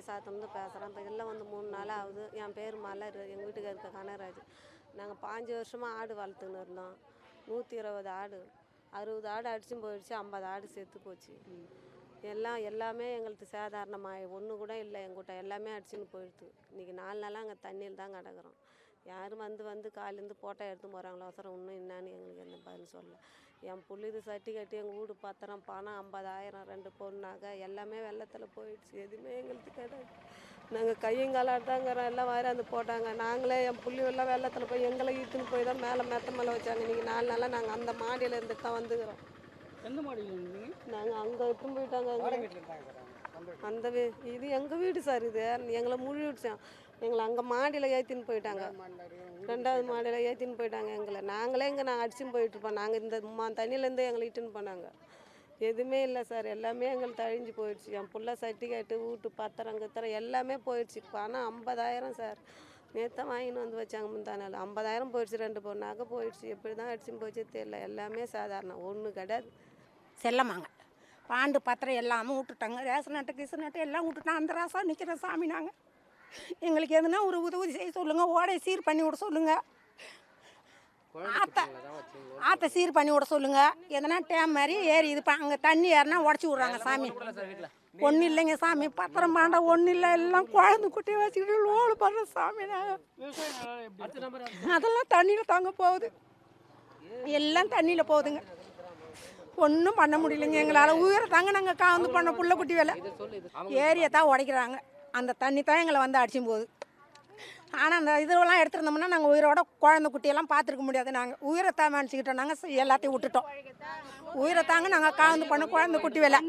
சாமி சாத்தம்னு பேசுகிறேன் இப்போ எல்லாம் வந்து மூணு நாள் ஆகுது. என் பேர் மலர் எங்கள் வீட்டுக்கு இருக்க கனராஜ் நாங்கள் பாஞ்சு வருஷமாக ஆடு வளர்த்துன்னு இருந்தோம். நூற்றி இருபது ஆடு. அறுபது ஆடு அடிச்சும் போயிடுச்சு ஐம்பது ஆடு செத்து போச்சு. எல்லாம் எல்லாமே எங்களுக்கு சாதாரணமாக ஒன்று கூட இல்லை எங்கிட்ட. எல்லாமே அடிச்சுன்னு போயிடுது. இன்றைக்கி நாலு நாளாக அங்கே தண்ணியில் தான் கிடக்குறோம். யாரும் வந்து வந்து காலேருந்து போட்டோ எடுத்து போகிறாங்களோ அவசரம் இன்னும் என்னன்னு எங்களுக்கு என்ன பதில் சொல்லலை. என் புள்ளிது கட்டி எங்கள் வீடு பத்திரம் பணம் ஐம்பதாயிரம் ரெண்டு பொண்ணாக எல்லாமே வெள்ளத்தில் போயிடுச்சு. எதுவுமே எங்களுக்கு கிடையாது. நாங்கள் கையங்காலாட்டாங்கிறோம் எல்லாம் வராந்து போட்டாங்க. நாங்களே என் புள்ளி எல்லாம் வெள்ளத்தில் போய் எங்களை இழுத்துன்னு போய் தான் மேலே மெத்த மேலே வச்சாங்க. இன்றைக்கி நாலு நாளாக நாங்கள் அந்த மாடியில் இருந்து தான் வந்துக்கிறோம் எந்த மாடியில் நாங்கள் அங்கே இட்டுன்னு போயிட்டாங்க. அந்த இது எங்கள் வீடு சார் இது? எங்களை முழு விடுச்சோம் எங்களை அங்கே மாடியில் ஏற்றின்னு போயிட்டாங்க. ரெண்டாவது மாடியில் ஏற்றின்னு போயிட்டாங்க எங்களை. நாங்களே இங்கே நாங்கள் அடிச்சுன்னு போயிட்டுருப்போம் நாங்கள் இந்த மா தண்ணியிலேருந்து எங்களை இட்டுன்னு போனாங்க. எதுவுமே இல்லை சார். எல்லாமே எங்களுக்கு தழிஞ்சு போயிடுச்சு. என் புள்ள சர்டிஃபிகேட்டு வீட்டு பத்திரம் கித்திரம் எல்லாமே போயிடுச்சு. பணம் ஐம்பதாயிரம் சார். நேற்று வாங்கின்னு வந்து வச்சாங்க முந்தானால ஐம்பதாயிரம் போயிடுச்சு ரெண்டு பொண்ணாக போயிடுச்சு. எப்படி தான் அடிச்சுன்னு போச்சு தெரியல. எல்லாமே சாதாரணம். ஒன்றும் கிடையாது. செல்லமாங்க. பாண்டு பத்திரம் எல்லாமே விட்டுட்டாங்க ரேஷன் அட்டை கிசன் அட்டை எல்லாம் விட்டுட்டான் அந்த ராசா நிற்கிற சாமி நாங்கள் எங்களுக்கு எதுனா ஒரு உதவி செய்ய சொல்லுங்கள் ஓடை சீர் பண்ணி விட சொல்லுங்கள் ஆத்த ஆற்றை சீர் பண்ணி விட சொல்லுங்கள் எதனா டேம் மாதிரி ஏறி இது அங்கே தண்ணி ஏறினா உடச்சி விட்றாங்க சாமி. ஒன்றும் இல்லைங்க சாமி. பத்திரம் பாண்டா ஒன்றும் இல்லை. எல்லாம் குழந்தை குட்டி வச்சுக்கிட்டு லோடு பண்ணுற சாமி அதெல்லாம் தண்ணியில் தாங்க போகுது. எல்லாம் தண்ணியில் போகுதுங்க. ஒன்றும் பண்ண முடியலைங்க. எங்களால் உயிரை தாங்க நாங்கள் காந்து பண்ண புள்ள குட்டி வேலை. ஏரியை தான் உடைக்கிறாங்க. அந்த தண்ணி தான் எங்களை வந்து அடிச்சும் போகுது. ஆனால் அந்த இதெல்லாம் எடுத்துருந்தோம்னா நாங்கள் உயிரோட குழந்த குட்டியெல்லாம் பார்த்துருக்க முடியாது. நாங்கள் உயிரை தான் நினச்சிக்கிட்டோம் நாங்கள் எல்லாத்தையும் விட்டுட்டோம். உயிரை தாங்க நாங்கள் காந்து பண்ண குழந்த குட்டி வேலை.